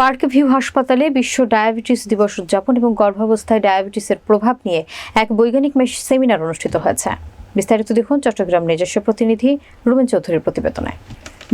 Park view হাসপাতালে বিশ্ব diabetes দিবস উদযাপন এবং গর্ভাবস্থায় ডায়াবেটিসের প্রভাব নিয়ে এক বৈজ্ঞানিক সেমিনার অনুষ্ঠিত হয়েছে। বিস্তারিত দেখুন চট্টগ্রাম নিজস্ব প্রতিনিধি রুমেন চৌধুরীর প্রতিবেদনায়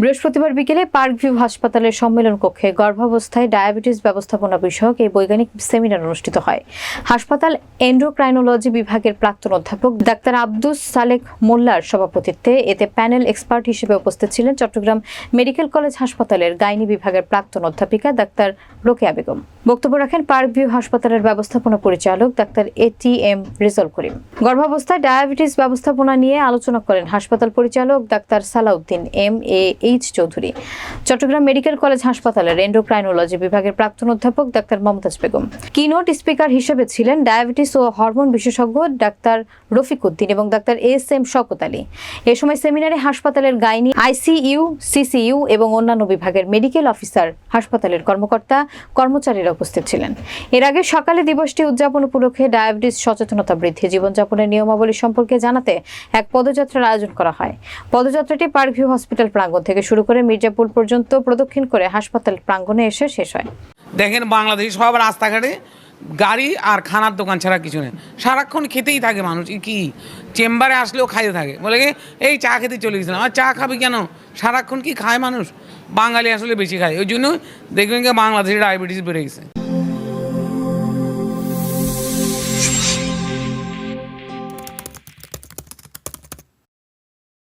বৃহস্পতিবার বিকেলে পার্ক ভিউ হাসপাতালের সম্মেলন কক্ষে গর্ভাবস্থায় ডায়াবেটিস ব্যবস্থাপনা বিষয়ক এই বৈজ্ঞানিক সেমিনার অনুষ্ঠিত হয়। হাসপাতাল এন্ডোক্রাইনোলজি বিভাগের প্রাক্তন অধ্যাপক ডাক্তার আব্দুস সালেক মোল্লার সভাপতিত্বে এতে প্যানেল এক্সপার্ট হিসেবে উপস্থিত ছিলেন চট্টগ্রাম মেডিকেল কলেজ হাসপাতালের গাইনি বিভাগের প্রাক্তন অধ্যাপিকা ডাক্তার রোকেয়া বেগম। বক্তব্য রাখেন পার্ক ভিউ হাসপাতালের ব্যবস্থাপনা পরিচালক ডাক্তার এ টি এম রেজল করিম। গর্ভাবস্থায় ডায়াবেটিস ব্যবস্থাপনা নিয়ে আলোচনা করেন হাসপাতাল পরিচালক doctor Salauddin M A H Chowdhury. Chittagong medical college হাসপাতালের এন্ডোক্রাইনোলজি বিভাগের প্রাক্তন অধ্যাপক doctor Momtaz Begum. Keynote speaker হিসেবে ছিলেন ডায়াবেটিস ও হরমোন বিশেষজ্ঞ ডাক্তার রফিক উদ্দিন এবং doctor S M Shawkat Ali. এ সময় সেমিনারে হাসপাতালের গাইনি, আইসিইউ, সিসিইউ এবং অন্যান্য বিভাগের মেডিকেল অফিসার, হাসপাতালের কর্মকর্তা, কর্মচারীরা উপস্থিত ছিলেন। এর আগে সকালে দিবসটি উদযাপন উপলক্ষে ডায়াবেটিস সচেতনতা বৃদ্ধি, জীবনযাপনের নিয়মাবলী সম্পর্কে জানাতে এক পদযাত্রার আয়োজন করা হয়। পদযাত্রাটি পার্ক ভিউ হসপিটাল প্রাঙ্গণ থেকে শুরু করে মির্জাপুর পর্যন্ত প্রদক্ষিণ করে হাসপাতাল প্রাঙ্গণে এসে শেষ হয়। দেখেন বাংলাদেশ সব রাস্তাঘাটে গাড়ি আর খানার দোকান ছাড়া কিছু নেই। সারাক্ষণ খেতেই থাকে মানুষ, কি চেম্বারে আসলেও খাইতে থাকে। বলে কি, এই চা খেতে চলে গেছিলাম, আর চা খাবি কেন? সারাক্ষণ কি খায় মানুষ? বাঙালি আসলে বেশি খায়। ওই জন্য দেখবেন বাংলাদেশে ডায়াবেটিস বেড়ে গেছে।